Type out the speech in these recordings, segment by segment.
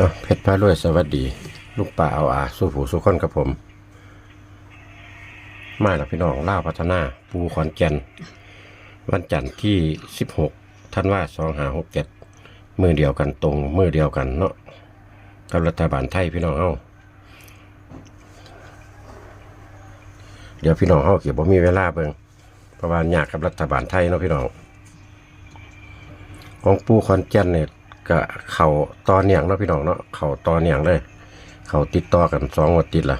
อะเพชรพารวยสวัสดี ลูกป่าเอาอาสู้ผู้สู้คนกับผม มาแล้วพี่น้องล่าพัฒนาปูขอนแก่น วันจันทร์ที่ 16ท่านว่าสองหาหกเจ็ดมือเดียวกันตรงมือเดียวกันเนาะกับรัฐบาลไทยพี่น้องเฮาเดี๋ยวพี่น้องเฮาเกี่ยวบ่มีเวลาเบิ่งเพระว่ายากกับรัฐบาลไทยเนาะพี่น้องของปูคอนแก่นเนี่ย ก็เข่าตอนเนียงเนาะพี่น้องเนาะเข่าตอนเนียงเลย เขาติดต่อกันสองวันติดละ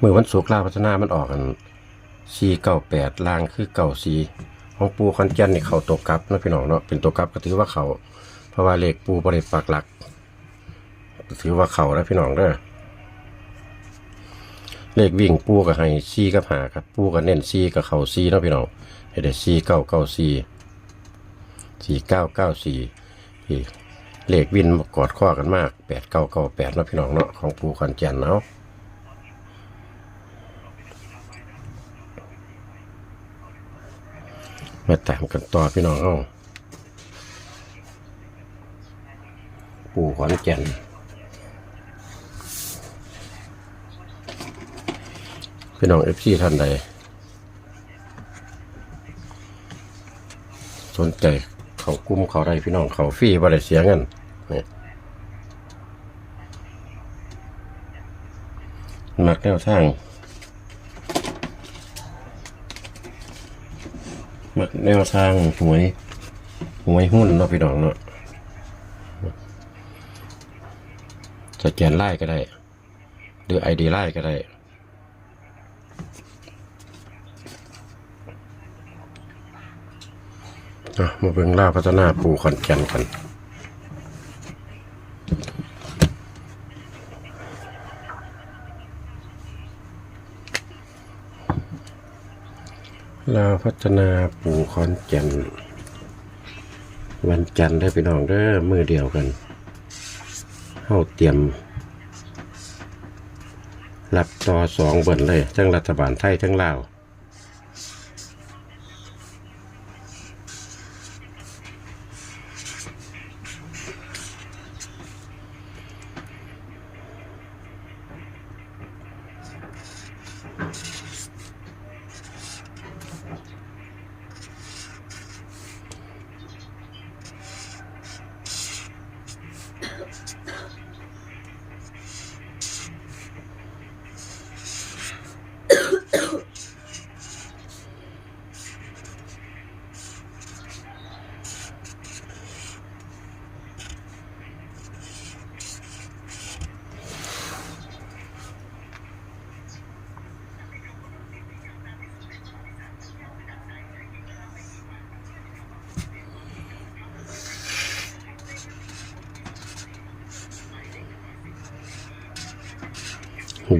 มือวันศุกร์ลาวพัฒนามันออกกันสี่เก้าแปดลางคือเก้าสี่ของปูคอนแก่นนี่เขาตัวกับเนาะพี่น้องเนาะเป็นตัวกับก็ถือว่าเขาเพราะว่าเลขปูบริปักหลักถือว่าเขาแล้วพี่น้องเด้อเลขวิ่งปูกับให้ซีกับหาครับปูกับเน้นซีกับเข่าซีเนาะพี่น้องให้ได้ซีเก้าเก้าซี สี่เก้าเก้าสี่พี่เลขวินกอดข้อกันมากแปดเก้าเก้าแปดนาะพี่น้องเนาะของปูคอนแก่นเนาะมาตามกันต่อพี่น้องเฮาปูขอนแก่นพี่น้องเอฟซีท่านใดสนใจ เขากุ้มเขาได้พี่น้องเขาฟรีบ่ได้เสียเงินนี่มักแนวทางมักแนวทางหวยหวยหุ้นเนาะพี่น้องเนาะจะแกนไล่ก็ได้ หรือไอดีไล่ก็ได้ อะมาเบิ่งล่าพัฒนาปูขอนแก่นกันลาพัฒนาปูขอนแก่นวันจันทร์ได้อพี่น้องเด้อมือเดียวกันเข้าเตรียมรับต่อสองเบิ่นเลย ทั้งรัฐบาลไทยทั้งลาว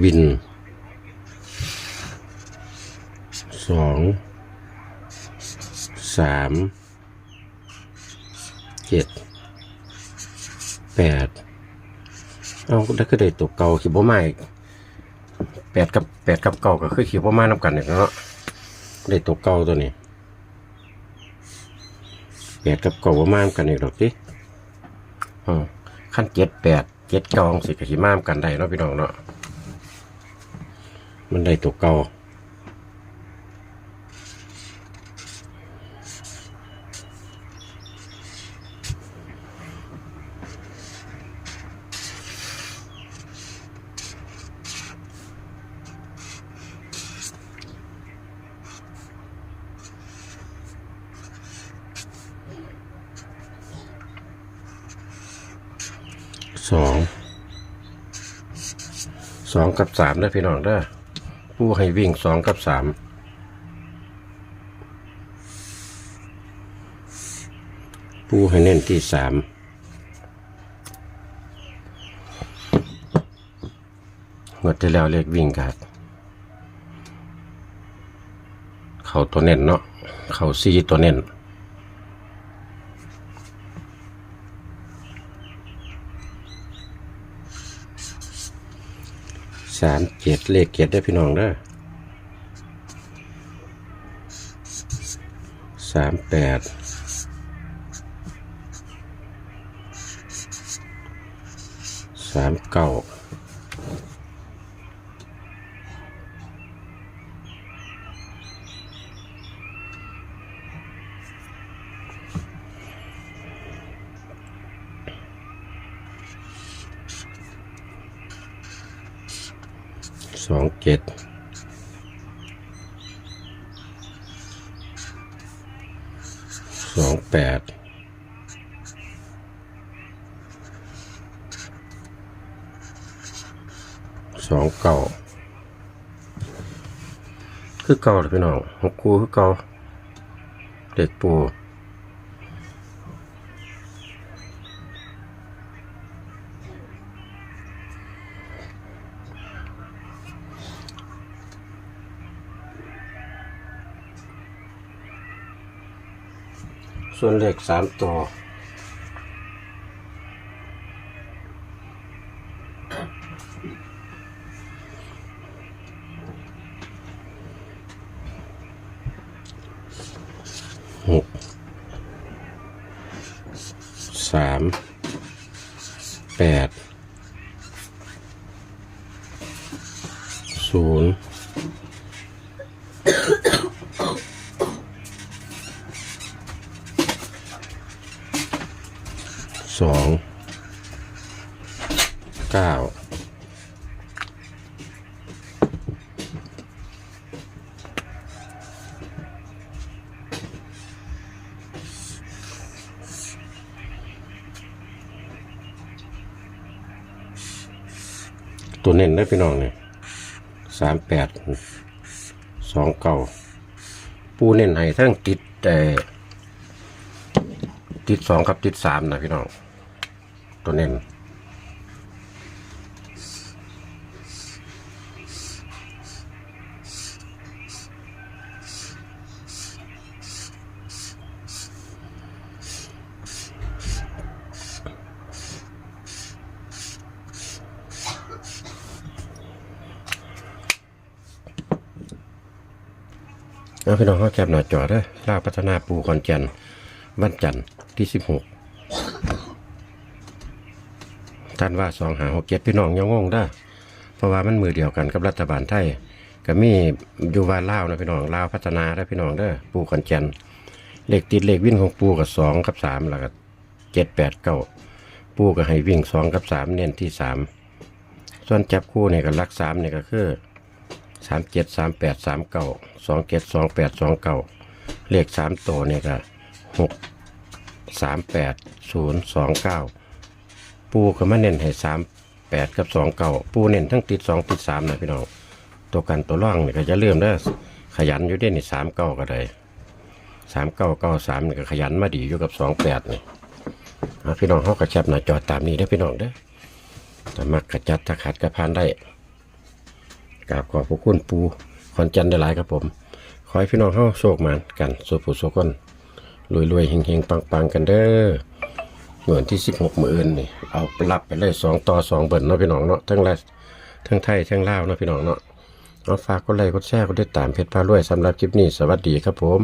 วินสองสามเจ็ดแปดเอาแล้วก็ได้ตัวเก่าขีดบ่ไม้แปดกับแปดกับเก่าก็คือขีดบ่ไม้นำกันเนี่ยเนาะได้ตัวเก่าตัวนี้แปดกับเก่าบ่ไม้นำกันอีกหรอกดิขั้นเจ็ดแปดเจ็ดก้าสิกับขีดมามกันได้เนาะพี่น้องเนาะ มันได้ตัวเก่าสองสองกับสามได้พี่น้องเด้อ ผู้ให้วิ่งสองกับสามผู้ให้เน้นที่สามงวดที่แล้วเลขวิ่งกัดเขาตัวเน้นเนาะเขาซีตัวเน้น สามเจ็ดเลขเจ็ดได้พี่น้องเด้อสามแปดสามเก้า สองเจ็ดสองแปดสองเก่าคือเก่าเลยพี่น้องหกคูคือเก่าเด็กปู ส่วนเลขสามตัว หกสามแปดศูนย์สอง เก้าตัวเน้นได้พี่น้องเนี่ยสามแปดสองเก้าปูเน้นให้ทั้งติดแต่ติดสองกับติดสามนะพี่น้อง ตัวเน้น เอาพี่น้องเขาแคบหน้าจอเด้อลาพัฒนาปูคอนแก่นวันจันทร์ที่สิบหกท่านว่าสองหาหกเจ็ดพี่น้องยังงงได้ เพราะว่ามันมือเดียวกันกับรัฐบาลไทยก็มีอยู่ว่าลาวนะพี่น้องลาวพัฒนาได้พี่น้องเด้อปูคอนแก่นเลขติดเลขวิ่งของปูกับสองกับสามแล้วก็เจ็ดแปดเก้าปูก็ให้วิ่งสองกับสามเน้นที่สามส่วนจับคู่เนี่ยก็ลักสามเนี่ยก็คือ สามเจ็ดสามแปดสามเก้าสองเจ็ดสองแปดสองเก้าเลขสามตัวเนี่ยก็หกสามแปดศูนย์สองเก้าปูก็มาเน้นให้สามแปดกับสองเก้าปูเน้นทั้งติดสองติดสามนะพี่น้องตัวกันตัวร่องเนี่ยก็จะเริ่มได้ขยันอยู่ได้นี่สามเก้าก็ได้สามเก้าเก้าสามนี่ก็ขยันมาดีอยู่กับสองแปดนี่พี่น้องเขากระชับหน้าจอตามนี้ได้พี่น้องเด้อแต่มักกระจัดถ้าขาดกระพานได้ กราบขอบพระคุณปูคอนจันได้หลายครับผม ขอให้พี่น้องเข้าโชคมานกันสุขผู้สุขคนรวยรวยๆเฮงเฮงปังปังๆ กันเด้อเหมือนที่สิบหกมืออื่นนี่เอาปรับไปเลยสองต่อสองเบิร์นเนาะพี่น้องเนาะทั้งแรกทั้งไทยทั้งลาวเนาะพี่น้องเนาะเอาฝากกดไลค์กดแชร์กดติดตามเพจพารวยสำหรับคลิปนี้สวัสดีครับผม